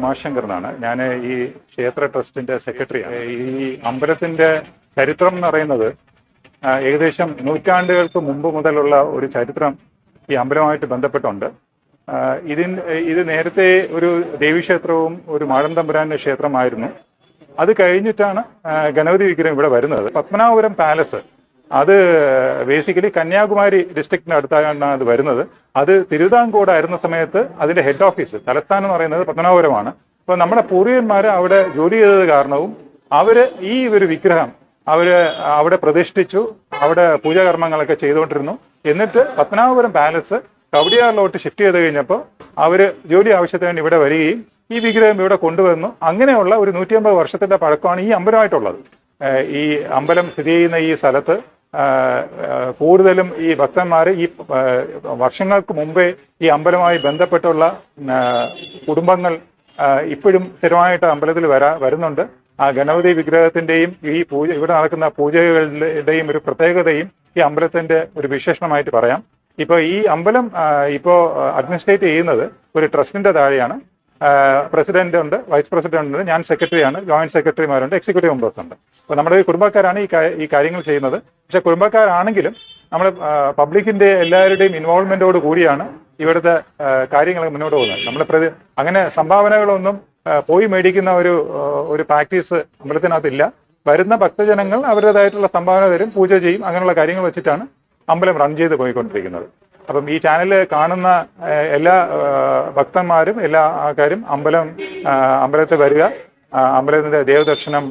ഉമാശങ്കർ എന്നാണ് ഞാൻ ഈ ക്ഷേത്ര ട്രസ്റ്റിന്റെ സെക്രട്ടറിയാണ്. ഈ അമ്പലത്തിന്റെ ചരിത്രം എന്ന് പറയുന്നത് ഏകദേശം നൂറ്റാണ്ടുകൾക്ക് മുമ്പ് മുതലുള്ള ഒരു ചരിത്രം ഈ അമ്പലമായിട്ട് ബന്ധപ്പെട്ടുണ്ട്. ഇതിൻ ഇത് നേരത്തെ ഒരു ദേവീക്ഷേത്രവും ഒരു മാഴന്തമ്പുരാന്റെ ക്ഷേത്രമായിരുന്നു. അത് കഴിഞ്ഞിട്ടാണ് ഗണപതി വിഗ്രഹം ഇവിടെ വരുന്നത്. പത്മനാഭപുരം പാലസ് അത് ബേസിക്കലി കന്യാകുമാരി ഡിസ്ട്രിക്റ്റിന്റെ അടുത്താണ് അത് വരുന്നത്. അത് തിരുവിതാംകൂട് ആയിരുന്ന സമയത്ത് അതിന്റെ ഹെഡ് ഓഫീസ് തലസ്ഥാനം എന്ന് പറയുന്നത് പത്മനാപുരമാണ് അപ്പൊ നമ്മുടെ പൂർവികന്മാർ അവിടെ ജോലി ചെയ്തത് കാരണവും അവർ ഈ ഒരു വിഗ്രഹം അവർ അവിടെ പ്രതിഷ്ഠിച്ചു അവിടെ പൂജാകർമ്മങ്ങളൊക്കെ ചെയ്തുകൊണ്ടിരുന്നു. എന്നിട്ട് പത്മനാഭപുരം പാലസ് കവടിയാറിലോട്ട് ഷിഫ്റ്റ് ചെയ്ത് കഴിഞ്ഞപ്പോൾ അവർ ജോലി ആവശ്യത്തിന് വേണ്ടി ഇവിടെ വരികയും ഈ വിഗ്രഹം ഇവിടെ കൊണ്ടുവന്നു. അങ്ങനെയുള്ള ഒരു നൂറ്റിയമ്പത് വർഷത്തിന്റെ പഴക്കമാണ് ഈ അമ്പലമായിട്ടുള്ളത്. ഈ അമ്പലം സ്ഥിതി ചെയ്യുന്ന ഈ സ്ഥലത്ത് കൂടുതലും ഈ ഭക്തന്മാർ ഈ വർഷങ്ങൾക്ക് മുമ്പേ ഈ അമ്പലവുമായി ബന്ധപ്പെട്ടുള്ള കുടുംബങ്ങൾ ഇപ്പോഴും സ്ഥിരമായിട്ട് അമ്പലത്തിൽ വരാ വരുന്നുണ്ട്. ആ ഗണപതി വിഗ്രഹത്തിന്റെയും ഈ പൂജ ഇവിടെ നടക്കുന്ന പൂജകളുടെയും ഒരു പ്രത്യേകതയും ഈ അമ്പലത്തിന്റെ ഒരു വിശേഷണമായിട്ട് പറയാം. ഇപ്പോൾ ഈ അമ്പലം ഇപ്പോൾ ഇപ്പോ അഡ്മിനിസ്ട്രേറ്റ് ചെയ്യുന്നത് ഒരു ട്രസ്റ്റിന്റെ താഴെയാണ്. പ്രസിഡന്റ് ഉണ്ട് വൈസ് പ്രസിഡന്റ് ഉണ്ട് ഞാൻ സെക്രട്ടറിയാണ് ജോയിന്റ് സെക്രട്ടറിമാരുണ്ട് എക്സിക്യൂട്ടീവ് മെമ്പേഴ്സ് ഉണ്ട്. അപ്പോൾ നമ്മുടെ കുടുംബക്കാരാണ് ഈ ഈ കാര്യങ്ങൾ ചെയ്യുന്നത്. പക്ഷെ കുടുംബക്കാരാണെങ്കിലും നമ്മൾ പബ്ലിക്കിന്റെ എല്ലാവരുടെയും ഇൻവോൾവ്മെന്റോട് കൂടിയാണ് ഇവിടുത്തെ കാര്യങ്ങൾ മുന്നോട്ട് പോകുന്നത്. നമ്മൾ പ്രതി അങ്ങനെ സംഭാവനകളൊന്നും പോയി മേടിക്കുന്ന ഒരു ഒരു പ്രാക്ടീസ് അമ്പലത്തിനകത്തില്ല. വരുന്ന ഭക്തജനങ്ങൾ അവരുടേതായിട്ടുള്ള സംഭാവന തരും പൂജ ചെയ്യും അങ്ങനെയുള്ള കാര്യങ്ങൾ വെച്ചിട്ടാണ് അമ്പലം റൺ ചെയ്ത് പോയിക്കൊണ്ടിരിക്കുന്നത്. അപ്പം ഈ ചാനൽ കാണുന്ന എല്ലാ ഭക്തന്മാരും എല്ലാ ആൾക്കാരും അമ്പലം അമ്പലത്തിൽ വരിക. അമ്പലത്തിന്റെ ദേവദർശനം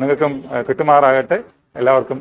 നിങ്ങൾക്കും കിട്ടുമാറാകട്ടെ. എല്ലാവർക്കും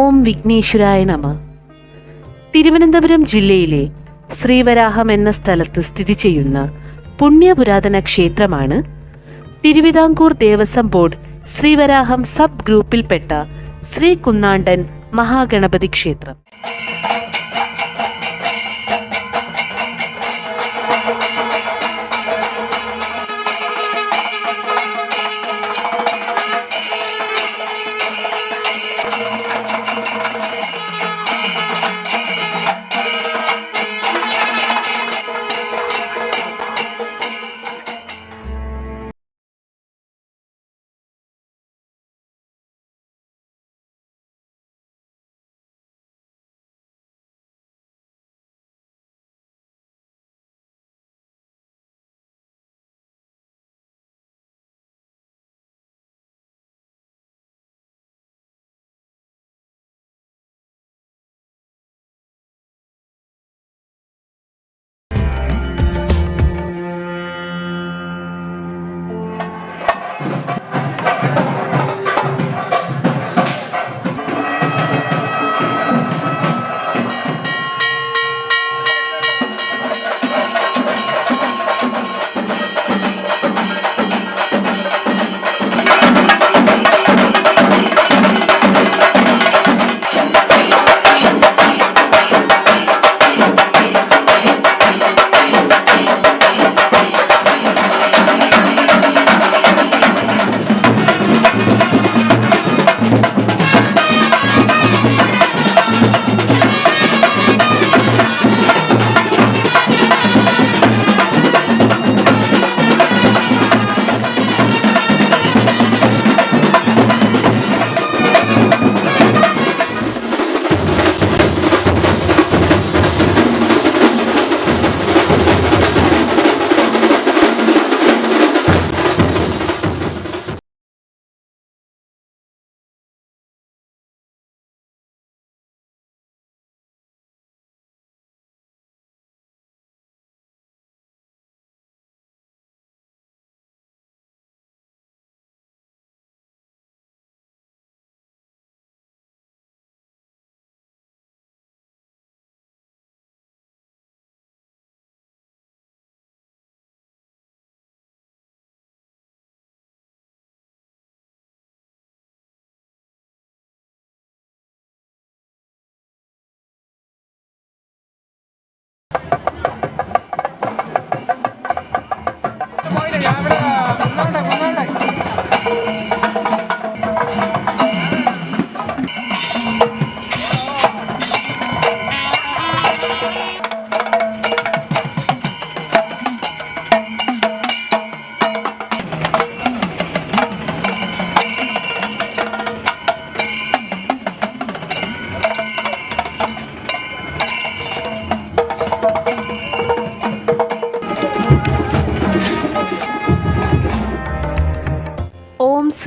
ഓം വിഘ്നേശ്വരായ നമ. തിരുവനന്തപുരം ജില്ലയിലെ ശ്രീവരാഹം എന്ന സ്ഥലത്ത് സ്ഥിതി ചെയ്യുന്ന പുണ്യപുരാതന ക്ഷേത്രമാണ് തിരുവിതാംകൂർ ദേവസ്വം ബോർഡ് ശ്രീവരാഹം സബ് ഗ്രൂപ്പിൽപ്പെട്ട ശ്രീ കുന്നാണ്ടൻ മഹാഗണപതി ക്ഷേത്രം.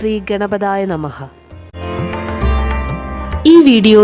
ശ്രീ ഗണപതായ നമഃ. ഈ വീഡിയോ